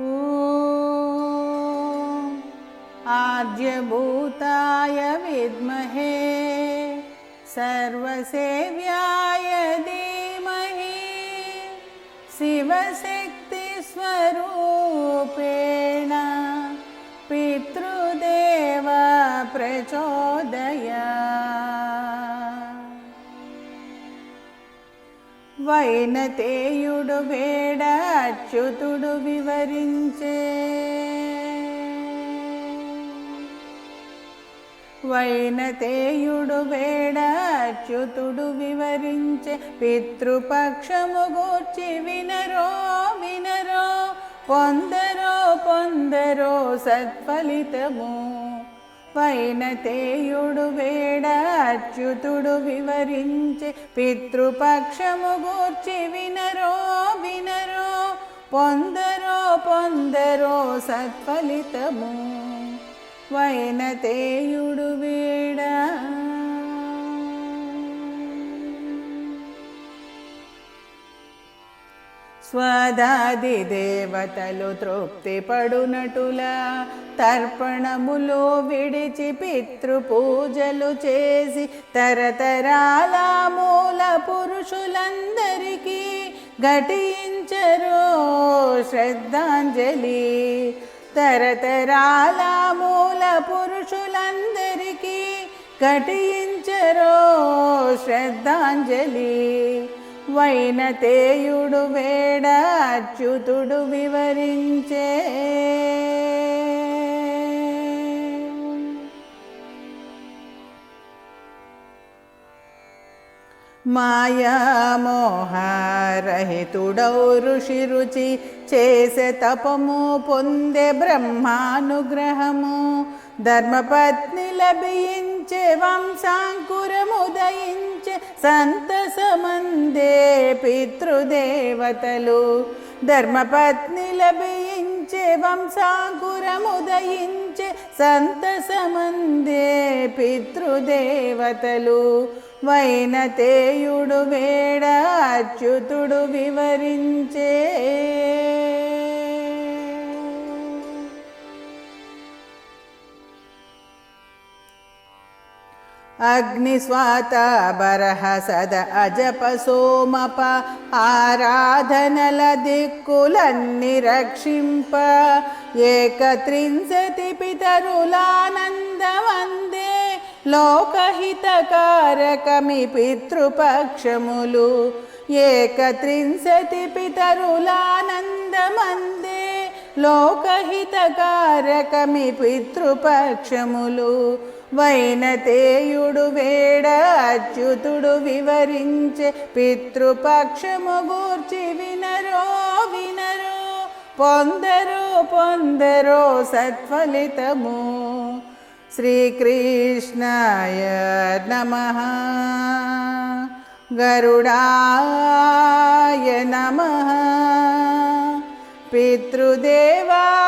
ॐ आद्यभूताय विद्महे सर्वसेव्याय धीमहि शिवशक्तिस्वरूपेण पितृदेव प्रचोदया వైనతేయుడు వేడ అచ్యుతుడు వివరించే. వైనతేయుడు వేడ అచ్యుతుడు వివరించే. పితృపక్షము గూర్చి వినరో వినరో పొందరో పొందరో సత్ఫలితము. వైనతేయుడు వేడ అచ్యుతుడు వివరించే పితృపక్షము గూర్చి వినరో వినరో పొందరో పొందరో సత్ఫలితము. వైనతేయుడు వేడా స్వదాది దేవతలు తృప్తి పడునటులా తర్పణములు విడిచి పితృపూజలు చేసి తరతరాల మూల పురుషులందరికీ ఘటించరు. శ్రద్ధాంజలి. తరతరాల మూల పురుషులందరికీ ఘటించరు. శ్రద్ధాంజలి. వైనతేయుడు వేడ అచ్యుతుడు వివరించే. మాయామోహారహితుడౌ ఋషి రుచి చేసే తపము పొందే బ్రహ్మానుగ్రహము. ధర్మపత్ని లభించే వంశాంకురముదయించే సంతసమందే పితృదేవతలు. ధర్మపత్ని లభించే వంశాంకురముదయించే సంతసమందే పితృదేవతలు. వైనతేయుడు వేడ అచ్యుతుడు వివరించే అగ్నిస్వాత బరహ సద అజప సోమప ఆరాధనల దిక్కులన్ని రక్షింప. ఏకత్రింశతి పితరులానందవందే లోకహితకారకమి పితృపక్షములు. ఏకత్రింశతి పితరులానందమందే లోకహితకారకమి పితృపక్షములు. వైనతేయుడు వేడ అచ్యుతుడు వివరించే పితృపక్షము గూర్చి వినరో వినరో. పొందరో పొందరో సత్ఫలితము. శ్రీకృష్ణాయ నమ. గరుడాయ నమ. పితృదేవా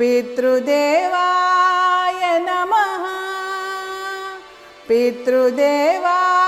पितृदेवाय नमः। पितृदेवा